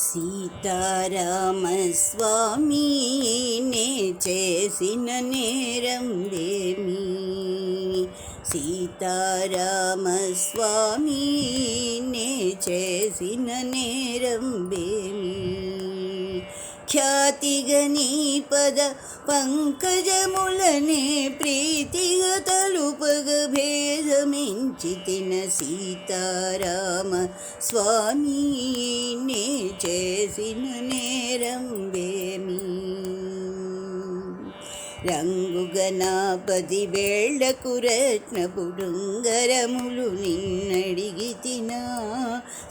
సీతారామస్వామి నే చేసిన నేరం దేమి సీతారామస్వామి నే చేసిన నేరం ఖ్యాతిగ నీ పద పంకజములనే ప్రీతిగ తలుపగ భేదమించి తిన సీతారామ స్వామి నే చేసిన నేరం వేమి రంగుగనాపది వేళ్ళకు రత్నపుడుంగరములు నిన్నడిగి తిన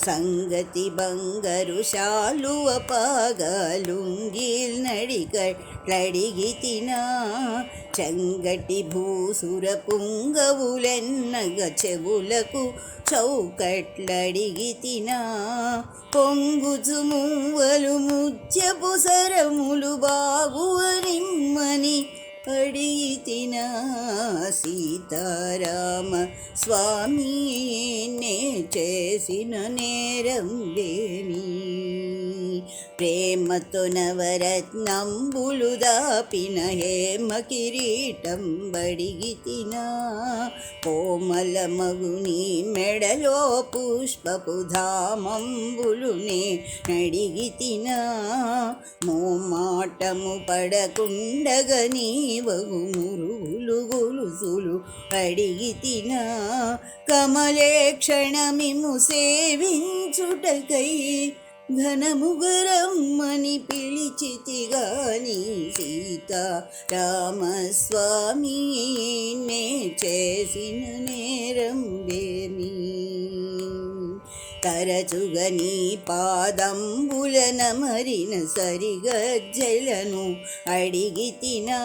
సంగతి బంగరు శాలువ పాగాలుంగీల్ నడికట్లడిగి తినా చంగటి భూసుర పుంగవులెన్నగ చెవులకు చౌకట్లడిగి తినా పొంగుచు మువ్వలు ముత్యపు సరములు బాగువనిమ్మని అడిగి తినా సీతారామ స్వామి నే చేసిన నేరం దేమి ప్రేమతో నవరత్నంబులు దాపిన హేమ కిరీటం బడిగి తినా కోమల మగుని మెడలో పుష్పపు ధామంబులునే నడిగి తినా మోమాటము పడకుండగని నీవగు గొలుసులు అడిగి తినా కమలే క్షణమిము సేవించుటకై ఘనముగరమ్మని పిలిచితిగాని సీత రామస్వామి నే చేసిన నేరం బేమీ తరచుగని పాదంబులన మరిన సరిగజ్జలను అడిగి తినా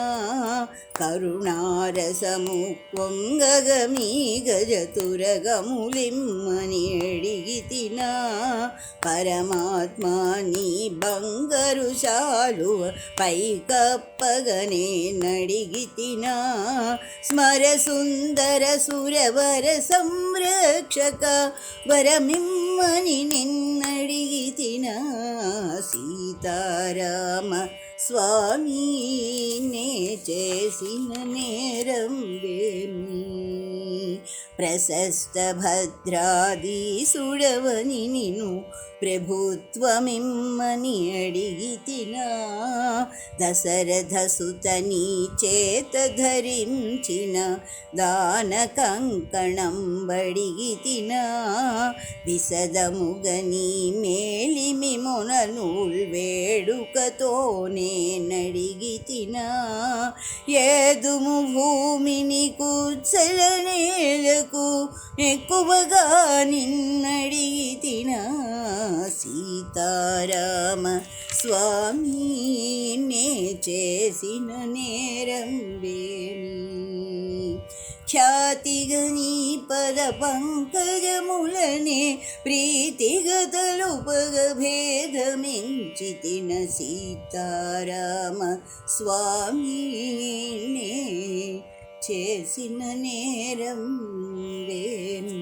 కరుణారసము పొంగగమీ గజతురగములిమ్మని అడిగి తినా పరమాత్మ నీ బంగరు శాలువ పైకప్పగనే నడిగి తినా స్మర సుందర సురవర సంరక్షక వరమిమ్మ నిన్నడిగి తినా సీతారామ స్వామి నే చేసిన నేరం వేమి ప్రశస్త భద్రాదీసుడవని నిను ప్రభుత్వమిమ్మని అడిగి తినా దశరథ సుతని చేత ధరించిన దాన కంకణం బడిగి తినా విసదముగని మేలి నను వేడుకతో నడిగి తినా. ఏదుము భూమిని కూర్చల నేలకు ఎక్కువగా నిన్నడిగి తిన. సీతారామ స్వామి నే చేసిన నేరం వేమి ఖ్యాతిగని పద పంకజములనే ప్రీతిగతలుపగ భేదమించి సీతారామ స్వామి చేసిన నేరం వేమి